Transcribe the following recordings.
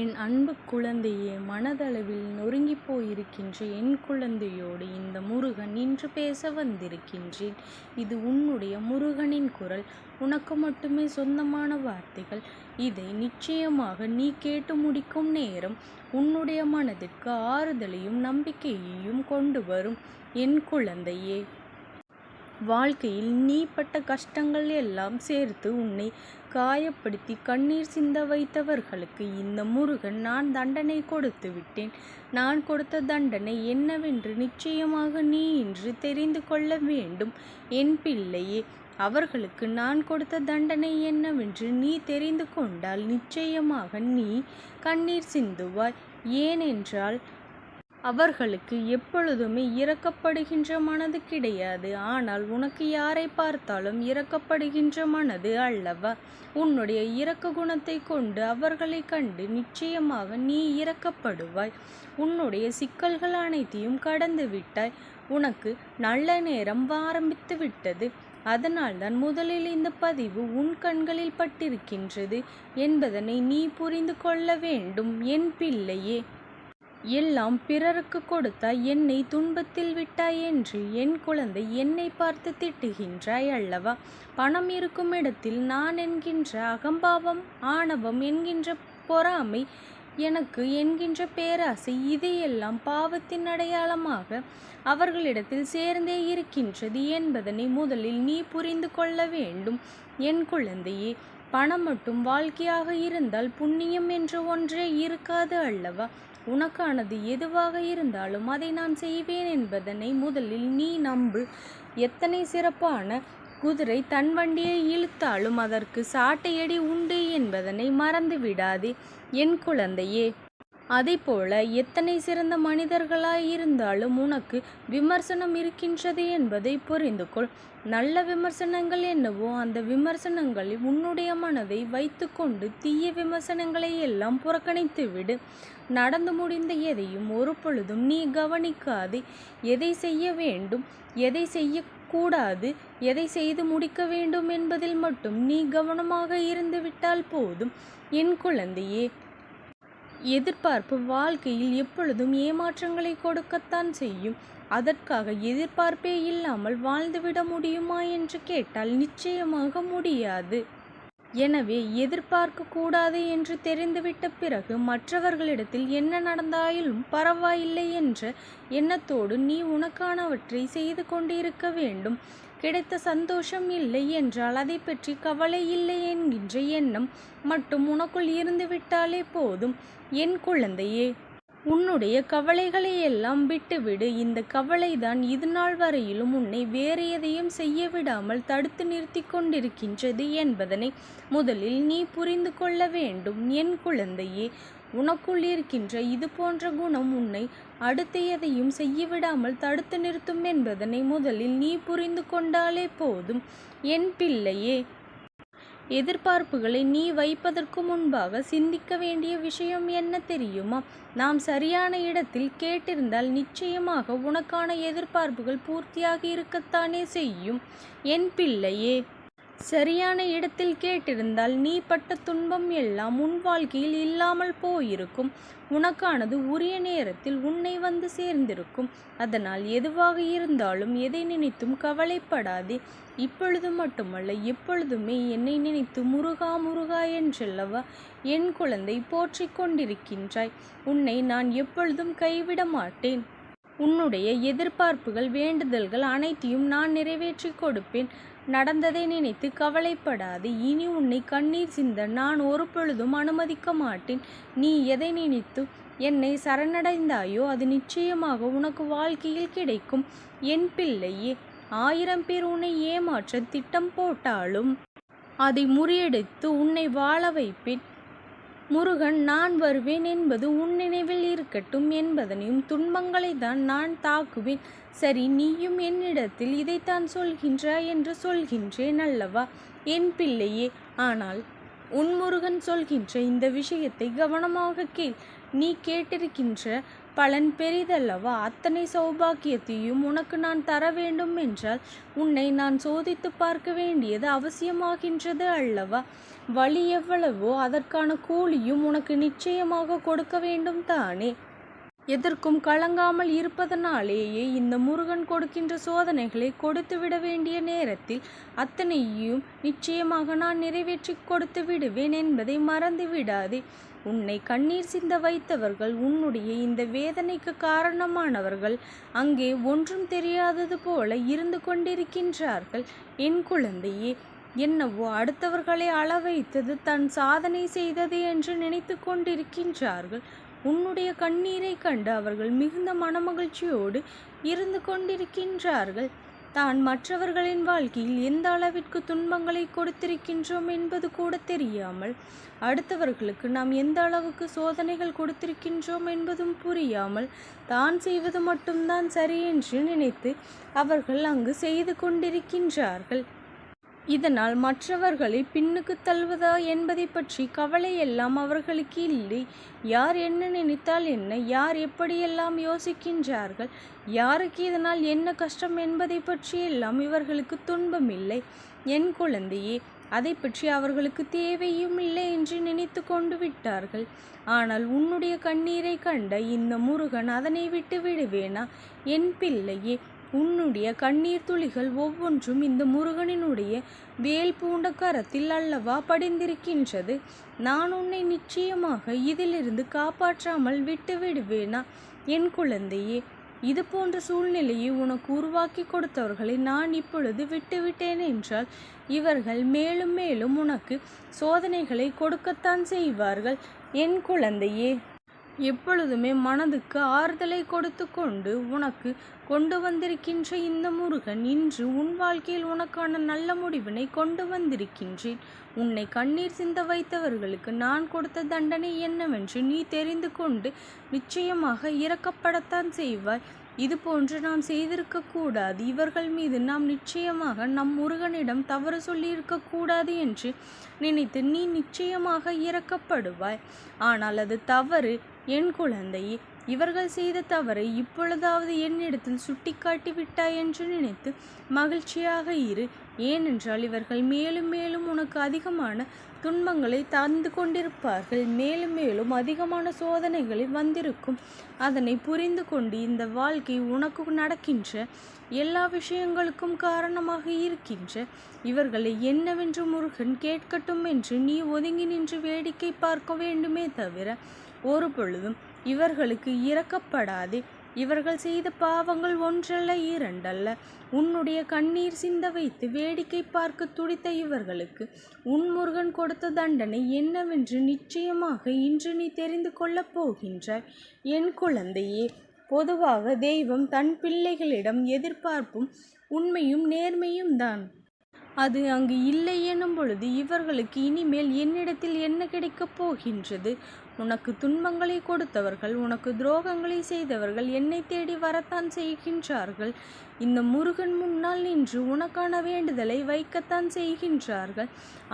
என் அன்பு குழந்தையே மனதளவில் நொறுங்கிப் போயிருக்கின்ற என் குழந்தையோடு இந்த முருகன் இன்று பேச வந்திருக்கின்றேன். இது உன்னுடைய முருகனின் குரல். உனக்கு மட்டுமே சொந்தமான வார்த்தைகள். இதை நிச்சயமாக நீ கேட்டு முடிக்கும் நேரம் உன்னுடைய மனதிற்கு ஆறுதலையும் நம்பிக்கையையும் கொண்டு வரும். என் குழந்தையே வாழ்க்கையில் நீ பட்ட கஷ்டங்கள் எல்லாம் சேர்த்து உன்னை காயப்படுத்தி கண்ணீர் சிந்த வைத்தவர்களுக்கு இந்த முருகன் நான் தண்டனை கொடுத்து விட்டேன். நான் கொடுத்த தண்டனை என்னவென்று நிச்சயமாக நீ இன்று தெரிந்து கொள்ள வேண்டும். என் பிள்ளையே அவர்களுக்கு நான் கொடுத்த தண்டனை என்னவென்று நீ தெரிந்து கொண்டால் நிச்சயமாக நீ கண்ணீர் சிந்துவாய். ஏனென்றால் அவர்களுக்கு எப்பொழுதுமே இரக்கப்படுகின்ற மனது கிடையாது. ஆனால் உனக்கு யாரை பார்த்தாலும் இரக்கப்படுகின்ற மனது அல்லவா? உன்னுடைய இரக்க குணத்தை கொண்டு அவர்களை கண்டு நிச்சயமாக நீ இரக்கப்படுவாய். உன்னுடைய சிக்கல்கள் அனைத்தையும் கடந்து விட்டாய். உனக்கு நல்ல நேரம் ஆரம்பித்து விட்டது. அதனால்தான் முதலில் இந்த பதிவு உன் கண்களில் பட்டிருக்கின்றது என்பதனை நீ புரிந்து கொள்ள வேண்டும். என் பிள்ளையே எல்லாம் பிறருக்கு கொடுத்தாய் என்னை துன்பத்தில் விட்டாய் என்று என் குழந்தை என்னை பார்த்து திட்டுகின்றாய் அல்லவா? பணம் இருக்கும் இடத்தில் நான் என்கின்ற அகம்பாவம் ஆணவம் என்கின்ற பொறாமை எனக்கு என்கின்ற பேராசை இதையெல்லாம் பாவத்தின் அடையாளமாக அவர்களிடத்தில் சேர்ந்தே இருக்கின்றது என்பதனை முதலில் நீ புரிந்து கொள்ள வேண்டும். என் குழந்தையே பணம் மட்டும் வாழ்க்கையாக இருந்தால் புண்ணியம் என்று ஒன்றே இருக்காது அல்லவா? உனக்கானது எதுவாக இருந்தாலும் அதை நான் செய்வேன் என்பதனை முதலில் நீ நம்பு. எத்தனை சிறப்பான குதிரை தன் வண்டியை இழுத்தாலும் அதற்கு சாட்டையடி உண்டு என்பதனை மறந்து விடாதே என் குழந்தையே அதைப்போல எத்தனை சிறந்த மனிதர்களாய் இருந்தாலும் உனக்கு விமர்சனம் இருக்கின்றது என்பதை புரிந்து கொள். நல்ல விமர்சனங்கள் என்னவோ அந்த விமர்சனங்களில் உன்னுடைய மனதை வைத்துக்கொண்டு தீய விமர்சனங்களை எல்லாம் புறக்கணித்து விடு நடந்து முடிந்த எதையும் ஒரு பொழுதும் நீ கவனிக்காது. எதை செய்ய வேண்டும் எதை செய்யக்கூடாது எதை செய்து முடிக்க வேண்டும் என்பதில் மட்டும் நீ கவனமாக இருந்துவிட்டால் போதும். என் குழந்தையே எதிர்பார்ப்பு வாழ்க்கையில் எப்பொழுதும் ஏமாற்றங்களை கொடுக்கத்தான் செய்யும். அதற்காக எதிர்பார்ப்பே இல்லாமல் வாழ்ந்துவிட முடியுமா என்று கேட்டால் நிச்சயமாக முடியாது. எனவே எதிர்பார்க்க கூடாது என்று தெரிந்துவிட்ட பிறகு மற்றவர்களிடத்தில் என்ன நடந்தாலும் பரவாயில்லை என்ற எண்ணத்தோடு நீ உனக்கானவற்றை செய்து கொண்டிருக்க வேண்டும். கிடைத்த சந்தோஷம் இல்லை என்றால் அதை பற்றி கவலை இல்லை என்கின்ற எண்ணம் மட்டும் உனக்குள் இருந்துவிட்டாலே போதும். என் குழந்தையே உன்னுடைய கவலைகளை எல்லாம் விட்டுவிடு. இந்த கவலைதான் இது நாள் வரையிலும் உன்னை வேறு எதையும் செய்ய விடாமல் தடுத்து நிறுத்தி கொண்டிருக்கின்றது என்பதனை முதலில் நீ புரிந்து கொள்ள வேண்டும். என் குழந்தையே உனக்குள் இருக்கின்ற இது போன்ற குணம் உன்னை அடுத்து எதையும் செய்யவிடாமல் தடுத்து நிறுத்தும் என்பதனை முதலில் நீ புரிந்து கொண்டாலே போதும். என் பிள்ளையே எதிர்பார்ப்புகளை நீ வைப்பதற்கு முன்பாக சிந்திக்க வேண்டிய விஷயம் என்ன தெரியுமா? நாம் சரியான இடத்தில் கேட்டிருந்தால் நிச்சயமாக உனக்கான எதிர்பார்ப்புகள் பூர்த்தியாகி இருக்கத்தானே செய்யும். என் பிள்ளையே சரியான இடத்தில் கேட்டிருந்தால் நீ பட்ட துன்பம் எல்லாம் உன் வாழ்க்கையில் இல்லாமல் போயிருக்கும். உனக்கானது உரிய நேரத்தில் உன்னை வந்து சேர்ந்திருக்கும். அதனால் எதுவாக இருந்தாலும் எதை நினைத்தும் கவலைப்படாதே. இப்பொழுது மட்டுமல்ல எப்பொழுதுமே என்னை நினைத்து முருகா முருகா என்றல்லவா என் குழந்தை போற்றிக் கொண்டிருக்கின்றாய். உன்னை நான் எப்பொழுதும் கைவிட மாட்டேன். உன்னுடைய எதிர்பார்ப்புகள் வேண்டுதல்கள் அனைத்தையும் நான் நிறைவேற்றி கொடுப்பேன். நடந்ததை நினைத்து கவலைப்படாது. இனி உன்னை கண்ணீர் சிந்த நான் ஒரு பொழுதும் அனுமதிக்க மாட்டேன். நீ எதை நினைத்து என்னை சரணடைந்தாயோ அது நிச்சயமாக உனக்கு வாழ்க்கையில் கிடைக்கும். என் பிள்ளையே ஆயிரம் பேர் உன்னை ஏமாற்ற திட்டம் போட்டாலும் அதை முறியடித்து உன்னை வாழ வைப்பேன். முருகன் நான் வருவேன் என்பது உன் நினைவில் இருக்கட்டும் என்பதனையும் துன்பங்களை தான் நான் தாக்குவேன். சரி நீயும் என்னிடத்தில் இதைத்தான் சொல்கின்றாய் என்று சொல்கின்றேன் அல்லவா? என் பிள்ளையே ஆனால் உன் முருகன் சொல்கின்ற இந்த விஷயத்தை கவனமாக கேள். நீ கேட்டிருக்கின்ற பலன் பெரிதல்லவா? அத்தனை சௌபாக்கியத்தையும் உனக்கு நான் தர வேண்டும் என்றால் உன்னை நான் சோதித்து பார்க்க வேண்டியது அவசியமாகின்றது அல்லவா? வழி எவ்வளவோ அதற்கான கூலியும் உனக்கு நிச்சயமாக கொடுக்க வேண்டும் தானே? எதற்கும் கலங்காமல் இருப்பதனாலேயே இந்த முருகன் கொடுக்கின்ற சோதனைகளை கொடுத்து விட வேண்டிய நேரத்தில் அத்தனையும் நிச்சயமாக நான் நிறைவேற்றி கொடுத்து விடுவேன் என்பதை மறந்து விடாதே. உன்னை கண்ணீர் சிந்த வைத்தவர்கள் உன்னுடைய இந்த வேதனைக்கு காரணமானவர்கள் அங்கே ஒன்றும் தெரியாதது போல இருந்து கொண்டிருக்கின்றார்கள். என் குழந்தையே என்னவோ அடுத்தவர்களை அள வைத்தது தன் சாதனை செய்தது என்று நினைத்து கொண்டிருக்கின்றார்கள். உன்னுடைய கண்ணீரை கண்டு அவர்கள் மிகுந்த மனமகிழ்ச்சியோடு இருந்து கொண்டிருக்கின்றார்கள். தான் மற்றவர்களின் வாழ்க்கையில் எந்த அளவிற்கு துன்பங்களை கொடுத்திருக்கின்றோம் என்பது கூட தெரியாமல் அடுத்தவர்களுக்கு நாம் எந்த அளவுக்கு சோதனைகள் கொடுத்திருக்கின்றோம் என்பதும் புரியாமல் தான் செய்வது மட்டும்தான் சரி என்று நினைத்து அவர்கள் அங்கு செய்து கொண்டிருக்கின்றார்கள். இதனால் மற்றவர்களை பின்னுக்கு தள்ளுவதா என்பதை பற்றி கவலையெல்லாம் அவர்களுக்கு இல்லை. யார் என்ன நினைத்தால் என்ன யார் எப்படியெல்லாம் யோசிக்கின்றார்கள் யாருக்கு இதனால் என்ன கஷ்டம் என்பதை பற்றியெல்லாம் இவர்களுக்கு துன்பம் இல்லை என் குழந்தையே அதை பற்றி அவர்களுக்கு தேவையும் இல்லை என்று நினைத்து கொண்டு விட்டார்கள். ஆனால் உன்னுடைய கண்ணீரை கண்ட இந்த முருகன் அதனை விட்டு விடுவேனா? என் பிள்ளையே உன்னுடைய கண்ணீர் துளிகள் ஒவ்வொன்றும் இந்த முருகனினுடைய வேல் பூண்ட கரத்தில் அல்லவா படிந்திருக்கின்றது. நான் உன்னை நிச்சயமாக இதிலிருந்து காப்பாற்றாமல் விட்டு விடுவேனா? என் குழந்தையே இது போன்ற சூழ்நிலையை உனக்கு உருவாக்கி கொடுத்தவர்களை நான் இப்பொழுது விட்டுவிட்டேன் என்றால் இவர்கள் மேலும் மேலும் உனக்கு சோதனைகளை கொடுக்கத்தான் செய்வார்கள். என் குழந்தையே எப்பொழுதுமே மனதுக்கு ஆறுதலை கொடுத்து கொண்டு உனக்கு கொண்டு வந்திருக்கின்ற இந்த முருகன் இன்று உன் வாழ்க்கையில் உனக்கான நல்ல முடிவினை கொண்டு வந்திருக்கின்றேன். உன்னை கண்ணீர் சிந்த வைத்தவர்களுக்கு நான் கொடுத்த தண்டனை என்னவென்று நீ தெரிந்து கொண்டு நிச்சயமாக இறக்கப்படத்தான் செய்வாய். இது போன்று நாம் செய்திருக்க கூடாது. இவர்கள் மீது நாம் நிச்சயமாக நம் முருகனிடம் தவறு சொல்லியிருக்க கூடாது என்று நினைத்து நீ நிச்சயமாக இறக்கப்படுவாய் ஆனால் அது தவறு. என் குழந்தை இவர்கள் செய்த தவறை இப்பொழுதாவது என்னிடத்தில் சுட்டிக்காட்டி விட்டாய் என்று நினைத்து மகிழ்ச்சியாக இரு. ஏனென்றால் இவர்கள் மேலும் மேலும் உனக்கு அதிகமான துன்பங்களை தந்து கொண்டிருப்பார்கள். மேலும் மேலும் அதிகமான சோதனைகளில் வந்திருக்கும். அதனை புரிந்து கொண்டு இந்த வாழ்க்கை உனக்கு நடக்கின்ற எல்லா விஷயங்களுக்கும் காரணமாக இருக்கின்ற. இவர்களை என்னவென்று முருகன் கேட்கட்டும் என்று நீ ஒதுங்கி நின்று வேடிக்கை பார்க்க வேண்டுமே தவிர ஒரு பொழுதும் இவர்களுக்கு இறக்கப்படாதே இவர்கள் செய்த பாவங்கள் ஒன்றல்ல இரண்டல்ல. உன்னுடைய கண்ணீர் சிந்த வைத்து வேடிக்கை பார்க்க துடித்த இவர்களுக்கு உன் முருகன் கொடுத்த தண்டனை என்னவென்று நிச்சயமாக இன்று நீ தெரிந்து கொள்ளப் போகின்றாய் என் குழந்தையே. பொதுவாக தெய்வம் தன் பிள்ளைகளிடம் எதிர்பார்ப்பும் உண்மையும் நேர்மையும் தான் அது அங்கு இல்லை எனும் பொழுது இவர்களுக்கு இனிமேல் என்னிடத்தில் என்ன கிடைக்கப் போகின்றது? உனக்கு துன்பங்களை கொடுத்தவர்கள் உனக்கு துரோகங்களை செய்தவர்கள் என்னை தேடி வரத்தான் செய்கின்றார்கள். இந்த முருகன் முன்னால் நின்று உனக்கான வேண்டுதலை வைக்கத்தான் செய்கின்றார்கள்.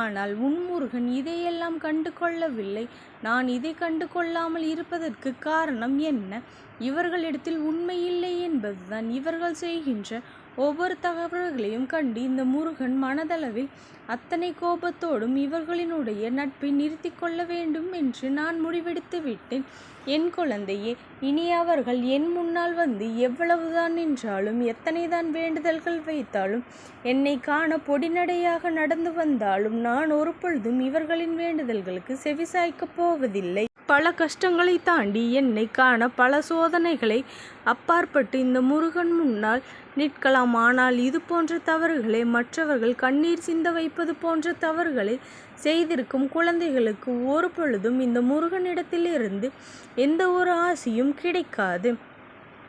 ஆனால் உன் முருகன் இதையெல்லாம் கண்டு கொள்ளவில்லை நான் இதை கண்டு கொள்ளாமல் இருப்பதற்கு காரணம் என்ன? இவர்களிடத்தில் உண்மை இல்லை என்பதுதான் இவர்கள் செய்கின்ற ஒவ்வொரு தகவல்களையும் கண்டு இந்த முருகன் மனதளவில் அத்தனை கோபத்தோடும் இவர்களினுடைய நட்பை நிறுத்தி கொள்ள வேண்டும் என்று நான் முடிவெடுத்து விட்டேன். என் குழந்தையே இனி அவர்கள் என் முன்னால் வந்து எவ்வளவுதான் நின்றாலும் எத்தனைதான் வேண்டுதல்கள் வைத்தாலும் என்னை காண பொடிநடையாக நடந்து வந்தாலும் நான் ஒரு பொழுதும் இவர்களின் வேண்டுதல்களுக்கு செவிசாய்க்கப் போவதில்லை. பல கஷ்டங்களை தாண்டி என்னை காண பல சோதனைகளை அப்பாற்பட்டு இந்த முருகன் முன்னால் நிற்கலாம் ஆனால் இது போன்ற தவறுகளை மற்றவர்கள் கண்ணீர் சிந்த வைப்பது போன்ற தவறுகளை செய்திருக்கும் குழந்தைகளுக்கு ஒரு பொழுதும் இந்த முருகனிடத்திலிருந்து எந்த ஒரு ஆசையும் கிடைக்காது.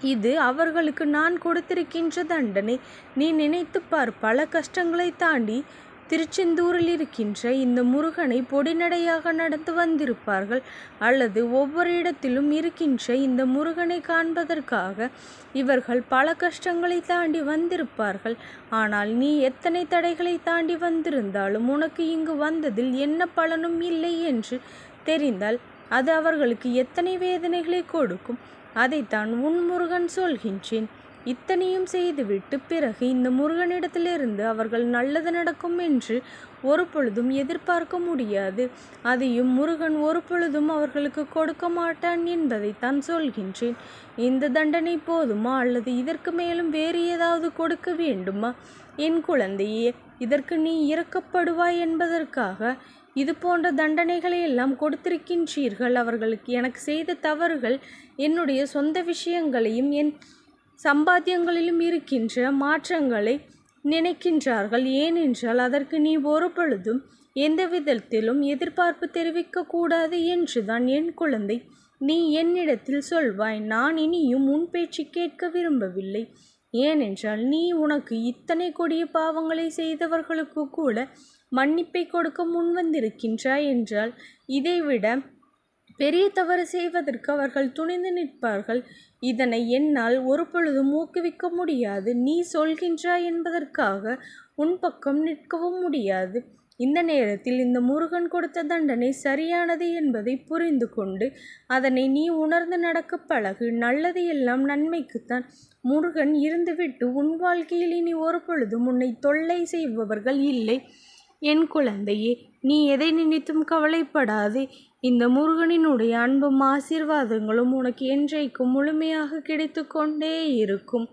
இது அவர்களுக்கு நான் கொடுத்திருக்கின்ற தண்டனை. நீ நினைத்துப் பார் பல கஷ்டங்களை தாண்டி திருச்செந்தூரில் இருக்கின்ற இந்த முருகனை பொடிநடையாக நடந்து வந்திருப்பார்கள். அல்லது ஒவ்வொரு இடத்திலும் இருக்கின்ற இந்த முருகனை காண்பதற்காக இவர்கள் பல கஷ்டங்களை தாண்டி வந்திருப்பார்கள். ஆனால் நீ எத்தனை தடைகளை தாண்டி வந்திருந்தாலும் உனக்கு இங்கு வந்ததில் என்ன பலனும் இல்லை என்று தெரிந்தால் அது அவர்களுக்கு எத்தனை வேதனைகளை கொடுக்கும். அதைத்தான் உன் முருகன் சொல்கின்றேன். இத்தனையும் செய்துவிட்டு பிறகு இந்த முருகனிடத்திலிருந்து அவர்கள் நல்லது நடக்கும் என்று ஒரு பொழுதும் எதிர்பார்க்க முடியாது. அதையும் முருகன் ஒரு பொழுதும் அவர்களுக்கு கொடுக்க மாட்டான் என்பதைத்தான் சொல்கின்றேன். இந்த தண்டனை போதுமா? அல்லது இதற்கு மேலும் வேறு ஏதாவது கொடுக்க வேண்டுமா? என் குழந்தையே இதற்கு நீ இறக்கப்படுவாய் என்பதற்காக இது போன்ற தண்டனைகளை எல்லாம் கொடுத்திருக்கின்றீர்கள். அவர்களுக்கு எனக்கு செய்த தவறுகள் என்னுடைய சொந்த விஷயங்களையும் என் சம்பாத்தியங்களிலும் இருக்கின்ற மாற்றங்களை நினைக்கின்றார்கள். ஏனென்றால் அதற்கு நீ ஒரு பொழுதும் எந்த விதத்திலும் எதிர்பார்ப்பு தெரிவிக்கக்கூடாது என்றுதான் என் குழந்தை நீ என்னிடத்தில் சொல்வாய். நான் இனியும் உன் பேச்சு கேட்க விரும்பவில்லை. ஏனென்றால் நீ உனக்கு இத்தனை கொடிய பாவங்களை செய்தவர்களுக்கு கூட மன்னிப்பை கொடுக்க முன்வந்திருக்கின்றாய் என்றால் இதைவிட பெரிய தவறு செய்வதற்கு அவர்கள் துணிந்து நிற்பார்கள். இதனை என்னால் ஒரு பொழுதும் ஊக்குவிக்க முடியாது. நீ சொல்கின்றாய் என்பதற்காக உன் பக்கம் நிற்கவும் முடியாது. இந்த நேரத்தில் இந்த முருகன் கொடுத்த தண்டனை சரியானது என்பதை புரிந்து கொண்டு அதனை நீ உணர்ந்து நடக்க பழகு. நல்லது எல்லாம் நன்மைக்குத்தான். முருகன் இருந்துவிட்டு உன் வாழ்க்கையில் இனி ஒரு பொழுதும் உன்னை தொல்லை செய்பவர்கள் இல்லை. என் குழந்தையே நீ எதை நினைத்தும் கவலைப்படாதே. இந்த முருகனினுடைய அன்பும் ஆசீர்வாதங்களும் உனக்கு என்றைக்கும் முழுமையாக கிடைத்து கொண்டே இருக்கும்.